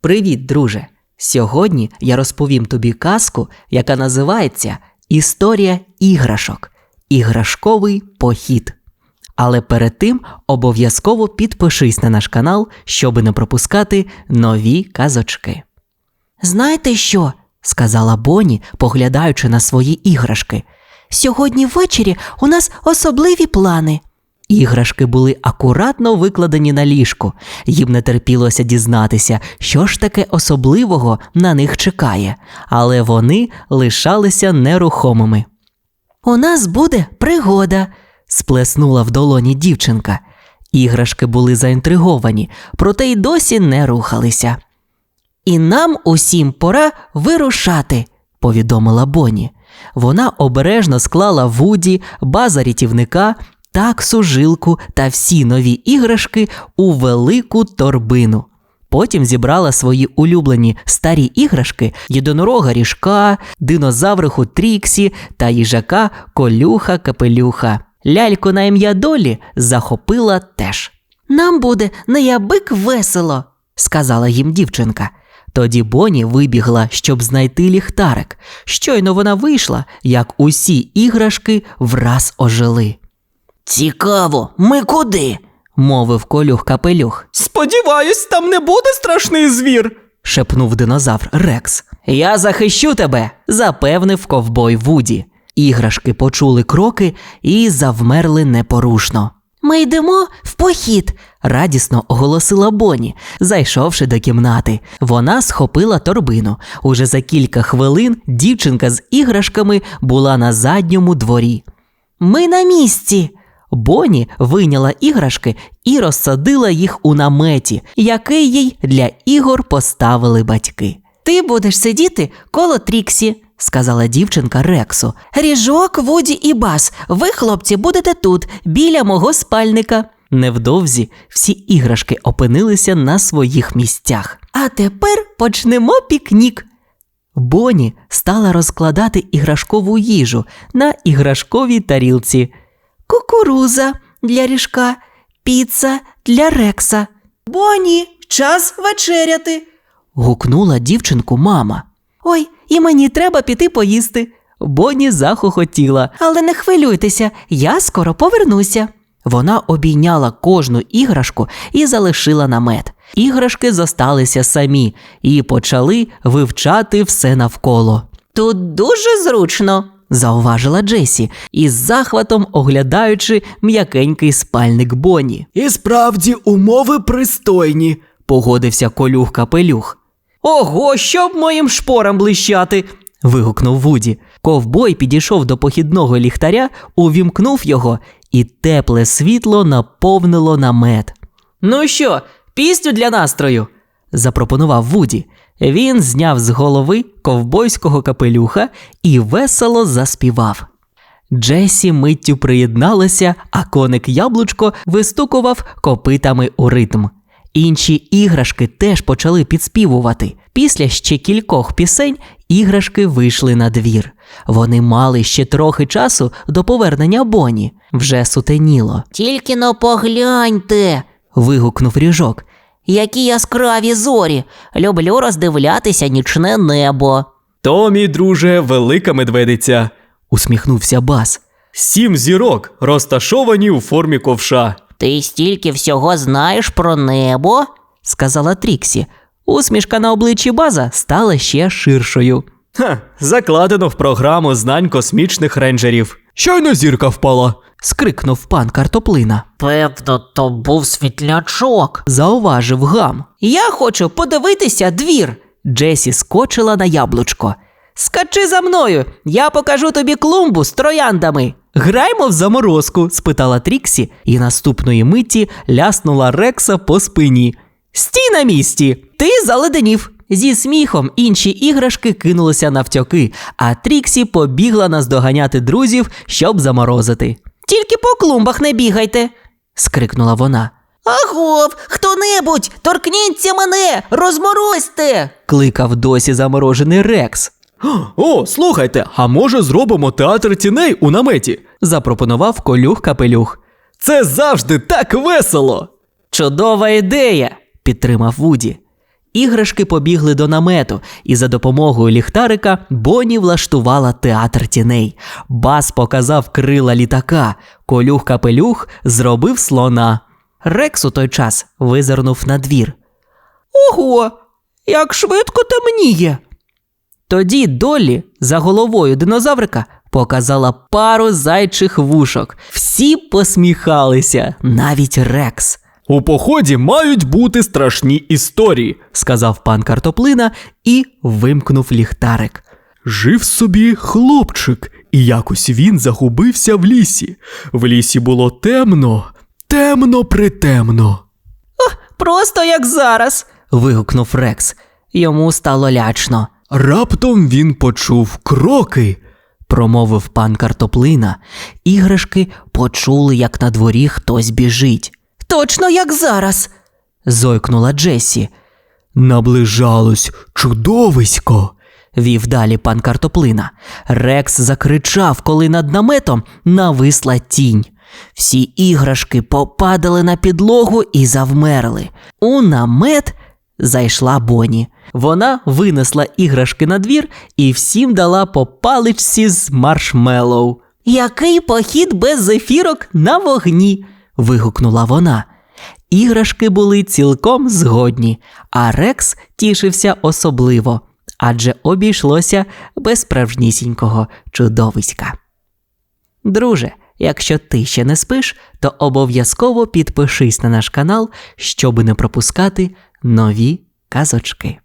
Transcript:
Привіт, друже! Сьогодні я розповім тобі казку, яка називається Історія іграшок. Іграшковий похід. Але перед тим обов'язково підпишись на наш канал, щоб не пропускати нові казочки. Знаєте що? сказала Боні, поглядаючи на свої іграшки. Сьогодні ввечері у нас особливі плани. Іграшки були акуратно викладені на ліжку. Їм не терпілося дізнатися, що ж таке особливого на них чекає, але вони лишалися нерухомими. У нас буде пригода, сплеснула в долоні дівчинка. Іграшки були заінтриговані, проте й досі не рухалися. І нам усім пора вирушати, повідомила Боні. Вона обережно склала Вуді, база рятівника, таксу, жилку та всі нові іграшки у велику торбину. Потім зібрала свої улюблені старі іграшки єдинорога ріжка, динозавриху Тріксі та їжака колюха капелюха. Ляльку на ім'я Долі захопила теж. Нам буде неябик весело, сказала їм дівчинка. Тоді Боні вибігла, щоб знайти ліхтарик. Щойно вона вийшла, як усі іграшки враз ожили. Цікаво, ми куди? мовив колюх капелюх. Сподіваюсь, там не буде страшний звір. шепнув динозавр Рекс. Я захищу тебе, запевнив ковбой Вуді. Іграшки почули кроки і завмерли непорушно. Ми йдемо в похід, радісно оголосила Боні, зайшовши до кімнати. Вона схопила торбину. Уже за кілька хвилин дівчинка з іграшками була на задньому дворі. Ми на місці. Боні вийняла іграшки і розсадила їх у наметі, який їй для ігор поставили батьки. Ти будеш сидіти коло Тріксі, сказала дівчинка Рексу. Ріжок, Вуді і Бас, ви, хлопці, будете тут, біля мого спальника. Невдовзі всі іграшки опинилися на своїх місцях. А тепер почнемо пікнік. Боні стала розкладати іграшкову їжу на іграшковій тарілці. Кукуруза для ріжка, піца для рекса. Боні, час вечеряти. гукнула дівчинку мама. Ой, і мені треба піти поїсти. Боні захохотіла. Але не хвилюйтеся, я скоро повернуся. Вона обійняла кожну іграшку і залишила намет. Іграшки зосталися самі і почали вивчати все навколо. Тут дуже зручно, зауважила Джесі, із захватом оглядаючи м'якенький спальник Боні. І справді умови пристойні. Погодився колюх капелюх. Ого, щоб моїм шпорам блищати. вигукнув Вуді. Ковбой підійшов до похідного ліхтаря, увімкнув його, і тепле світло наповнило намет. Ну що, пісню для настрою? запропонував Вуді. Він зняв з голови ковбойського капелюха і весело заспівав. Джесі миттю приєдналася, а коник яблучко вистукував копитами у ритм. Інші іграшки теж почали підспівувати. Після ще кількох пісень іграшки вийшли на двір. Вони мали ще трохи часу до повернення Боні. Вже сутеніло. Тільки но погляньте. вигукнув ріжок. Які яскраві зорі. Люблю роздивлятися нічне небо. То, мій друже, велика медведиця. усміхнувся бас. Сім зірок розташовані у формі ковша. Ти стільки всього знаєш про небо? сказала Тріксі. Усмішка на обличчі база стала ще ширшою. Ха, закладено в програму знань космічних рейнджерів. Щойно зірка впала. Скрикнув пан картоплина. Певно, то був світлячок. Зауважив гам. Я хочу подивитися двір. Джесі скочила на яблучко. Скачи за мною, я покажу тобі клумбу з трояндами. Граймо в заморозку? спитала Тріксі, і наступної миті ляснула Рекса по спині. Стій на місці! Ти заледенів. Зі сміхом інші іграшки кинулися навтьоки, а Тріксі побігла наздоганяти друзів, щоб заморозити. Тільки по клумбах не бігайте, скрикнула вона. Агов, хто-небудь, торкніться мене, розморозьте. кликав досі заморожений Рекс. О, слухайте, а може зробимо театр тіней у наметі? запропонував колюх капелюх. Це завжди так весело. Чудова ідея, підтримав Вуді. Іграшки побігли до намету, і за допомогою ліхтарика Бонні влаштувала театр тіней. Бас показав крила літака, колюх капелюх зробив слона. Рекс у той час визирнув на двір. Ого, як швидко темніє. Тоді Доллі за головою динозаврика показала пару зайчих вушок. Всі посміхалися, навіть Рекс. У поході мають бути страшні історії. сказав пан картоплина і вимкнув ліхтарик. Жив собі хлопчик, і якось він загубився в лісі. В лісі було темно, темно притемно. Просто як зараз. вигукнув Рекс. Йому стало лячно. Раптом він почув кроки. Промовив пан картоплина. Іграшки почули, як на дворі хтось біжить. Точно як зараз. зойкнула Джесі. Наближалось чудовисько. Вів далі пан картоплина. Рекс закричав, коли над наметом нависла тінь. Всі іграшки попадали на підлогу і завмерли. У намет зайшла Боні. Вона винесла іграшки на двір і всім дала по паличці з маршмеллоу. Який похід без зефірок на вогні. Вигукнула вона. Іграшки були цілком згодні, а Рекс тішився особливо, адже обійшлося без справжнісінького чудовиська. Друже, якщо ти ще не спиш, то обов'язково підпишись на наш канал, щоб не пропускати нові казочки.